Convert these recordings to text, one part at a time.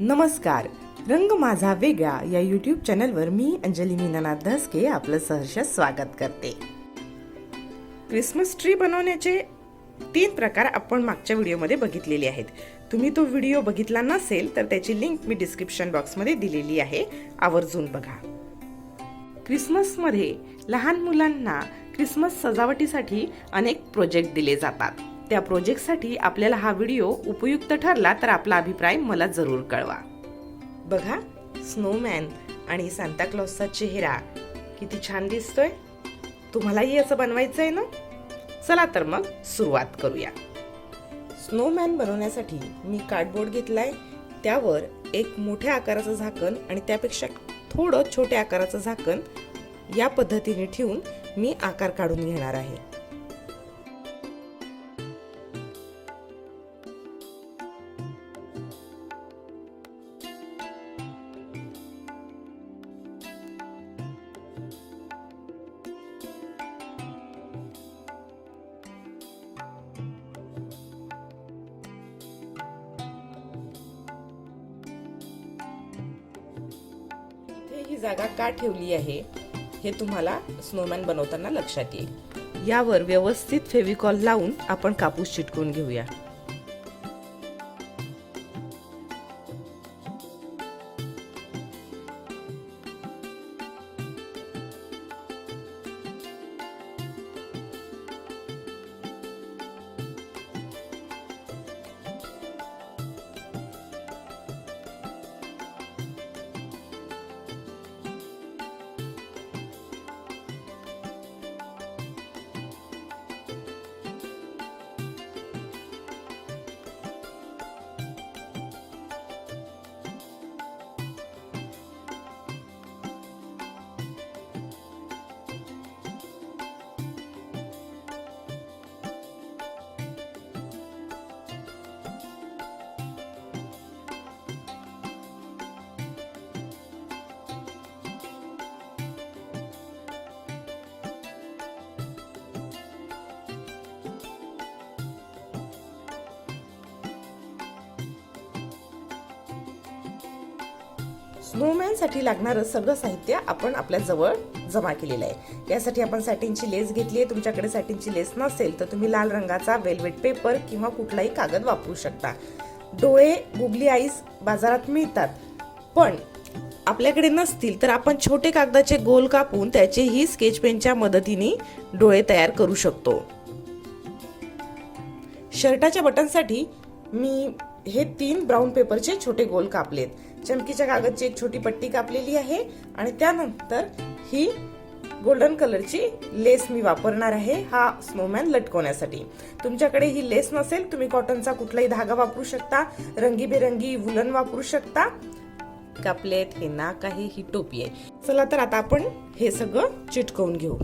नमस्कार. रंग माझा वेगळा या यूट्यूब चॅनलवर मी अंजली मीनानाथ धसके आपलं सहर्ष स्वागत करते. क्रिसमस ट्री बनवण्याचे तीन प्रकार आपण मागच्या व्हिडिओमध्ये बघितलेले आहेत. तुम्ही तो व्हिडिओ बघितला नसेल तर त्याची लिंक मी डिस्क्रिप्शन बॉक्समध्ये दिलेली आहे. आवर्जून बघा. क्रिसमसमध्ये लहान मुलांना क्रिसमस सजावटीसाठी अनेक प्रोजेक्ट दिले जातात. त्या प्रोजेक्टसाठी आपल्याला हा व्हिडिओ उपयुक्त ठरला तर आपला अभिप्राय मला जरूर कळवा. बघा स्नोमॅन आणि सांताक्लॉजचा चेहरा किती छान दिसतोय. तुम्हालाही असं बनवायचं आहे ना? चला तर मग सुरुवात करूया. स्नोमॅन बनवण्यासाठी मी कार्डबोर्ड घेतलाय. त्यावर एक मोठ्या आकाराचं झाकण आणि त्यापेक्षा थोडं छोट्या आकाराचं झाकण या पद्धतीने ठेवून मी आकार काढून घेणार आहे. जागा का ठेवली आहे हे तुम्हाला स्नोमॅन बनवताना लक्षात येईल. यावर व्यवस्थित फेविकॉल लावून आपण कापूस चिटकून घेऊया. स्नोमॅनसाठी लागणारं सगळं साहित्य आपण आपल्या जवळ जमा केलेलं आहे. यासाठी आपण सॅटिनची लेस घेतली आहे. तुमच्याकडे सॅटिनची लेस नसेल तर तुम्ही लाल रंगाचा वेलवेट पेपर किंवा कुठलाही कागद वापरू शकता. डोळे गुगली आईस बाजारात मिळतात. पण आपल्याकडे नसतील तर आपण छोटे कागदाचे गोल कापून त्याचेही स्केच पेनच्या मदतीने डोळे तयार करू शकतो. शर्टाच्या बटनसाठी मी हे तीन ब्राऊन पेपरचे छोटे गोल कापलेत. चमकीच्या कागदची एक छोटी पट्टी कापलेली आहे आणि त्यानंतर ही गोल्डन कलरची लेस मी वापरणार आहे हा स्नोमॅन लटकवण्यासाठी. तुमच्याकडे ही लेस नसेल तुम्ही कॉटनचा कुठलाही धागा वापरू शकता रंगीबेरंगी वुलन वापरू शकता. कापलेत हे नाक आहे ही टोपी आहे. चला तर आता आपण हे सगळं चिटकवून घेऊ.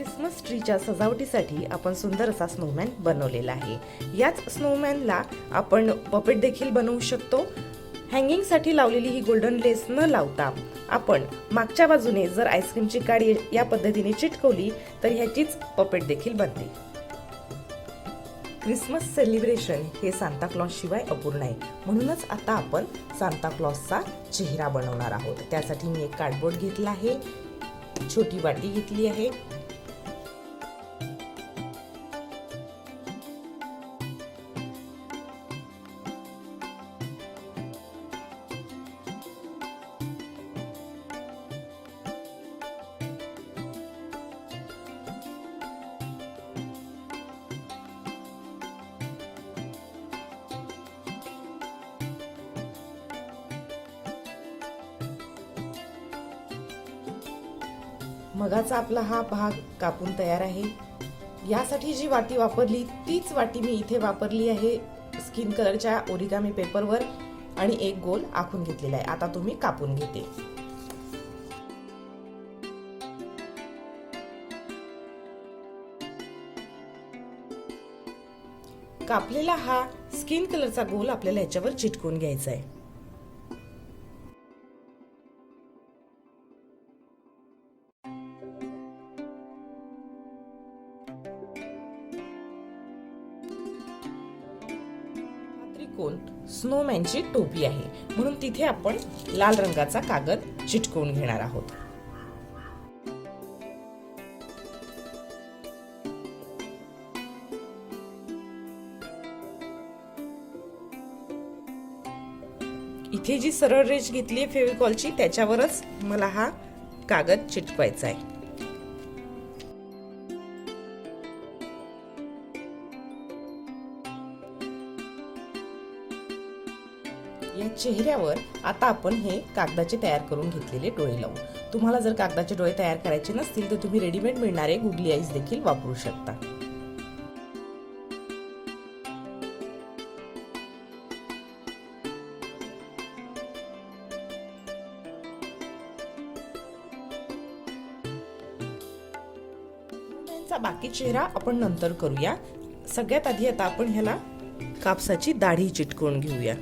क्रिसमस ट्रीच्या सजावटीसाठी आपण सुंदर असा स्नोमॅन बनवलेला आहे. याच स्नोमॅनला आपण पपेट देखील बनवू शकतो. हँगिंगसाठी लावलेली ही गोल्डन लेस न लावता आपण मागच्या बाजूने जर आईस्क्रीमची काडी या पद्धतीने चिटकवली तर ह्याचीच पपेट देखील बनते. क्रिसमस सेलिब्रेशन हे सांताक्लॉज शिवाय अपूर्ण आहे. म्हणूनच आता आपण सांताक्लॉजचा चेहरा बनवणार आहोत. त्यासाठी मी एक कार्डबोर्ड घेतला आहे. छोटी वाटी घेतली आहे. मगाचा आपला हा भाग कापून तयार आहे. यासाठी जी वाटी वापरली तीच वाटी मी इथे वापरली आहे स्किन कलरच्या ओरिगामी पेपरवर आणि एक गोल आखून घेतलेला आहे. आता तुम्ही कापून घेते. कापलेला हा स्किन कलरचा गोल आपल्याला याच्यावर चिटकून घ्यायचा आहे. त्रिकोण स्नोमॅनची टोपी आहे. म्हणून तिथे आपण लाल रंगाचा कागद चिटकवून घेणार आहोत. इथे जी सरळ रेष घेतली आहे फेविकॉलची त्याच्यावरच मला हा कागद चिटकवायचा आहे. चेहऱ्यावर आता आपण हे कागदाचे तयार करून घेतलेले डोळे लावू. तुम्हाला जर कागदाचे डोळे तयार करायचे नसतील तर तुम्ही रेडीमेड मिळणारे गुगली आईज देखील वापरू शकता. बाकी चेहरा आपण नंतर करूया. सगळ्यात आधी आता आपण ह्याला कापसाची दाढी चिटकवून घेऊया.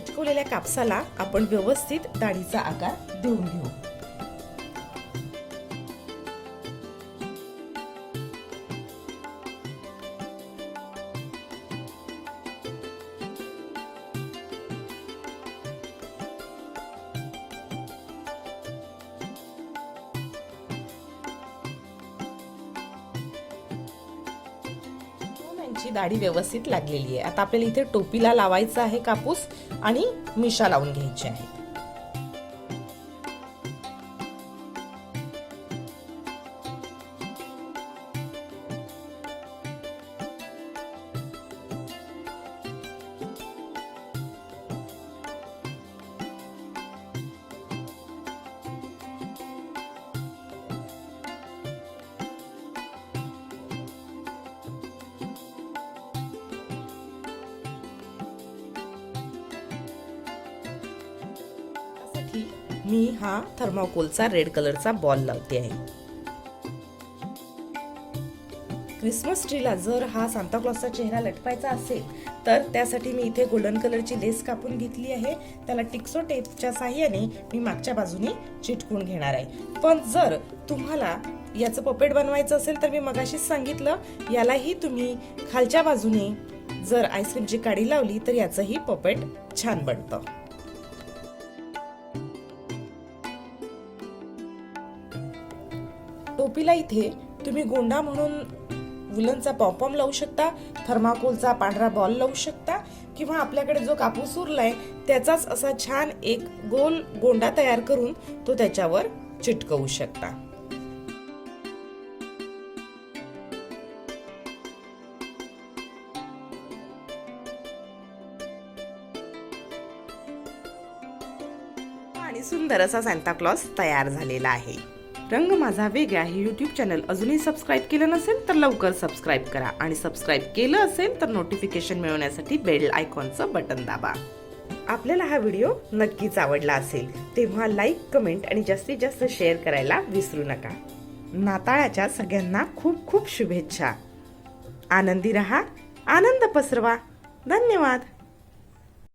चिटकवलेल्या कापसाला आपण व्यवस्थित दाढीचा आकार देऊन घेऊ. यांची दाढी व्यवस्थित लागलेली आहे. आता आपल्याला इथे टोपीला लावायचा आहे कापूस आणि मिशा लावून घ्यायची आहे. मी हा थर्माकोलचा रेड कलरचा बॉल लावते आहे. क्रिसमस ट्रीला जर हा सांताक्लॉसचा चेहरा लटकायचा असेल तर त्यासाठी मी इथे गोल्डन कलरची लेस कापून घेतली आहे. त्याला टिक्सो टेपच्या साह्याने मी मागच्या बाजूने चिटकून घेणार आहे. पण जर तुम्हाला याचं पपेट बनवायचं असेल तर मी मगाशीच सांगितलं यालाही तुम्ही खालच्या बाजूने जर आईस्क्रीमची काडी लावली तर याचंही पपेट छान बनतं. टोपीला इथे तुम्ही गोंडा म्हणून वुलनचा पॉपॉम लावू शकता थर्माकोलचा पांढरा बॉल लावू शकता किंवा आपल्याकडे जो कापूस उरलाय त्याचाच असा छान एक गोल गोंडा तयार करून तो त्याच्यावर चिटकवू शकता. आणि सुंदर असा सांताक्लॉस तयार झालेला आहे. रंग माझा वेगळा हे यूट्यूब चॅनल अजूनही सबस्क्राईब केलं नसेल तर लवकर सबस्क्राईब करा. आणि सबस्क्राईब केलं असेल तर नोटिफिकेशन मिळवण्यासाठी बेल आयकॉनचं बटन दाबा. आपल्याला हा व्हिडिओ नक्कीच आवडला असेल तेव्हा लाईक कमेंट आणि जास्तीत जास्त शेअर करायला विसरू नका. नाताळाच्या सगळ्यांना खूप खूप शुभेच्छा. आनंदी रहा आनंद पसरवा. धन्यवाद.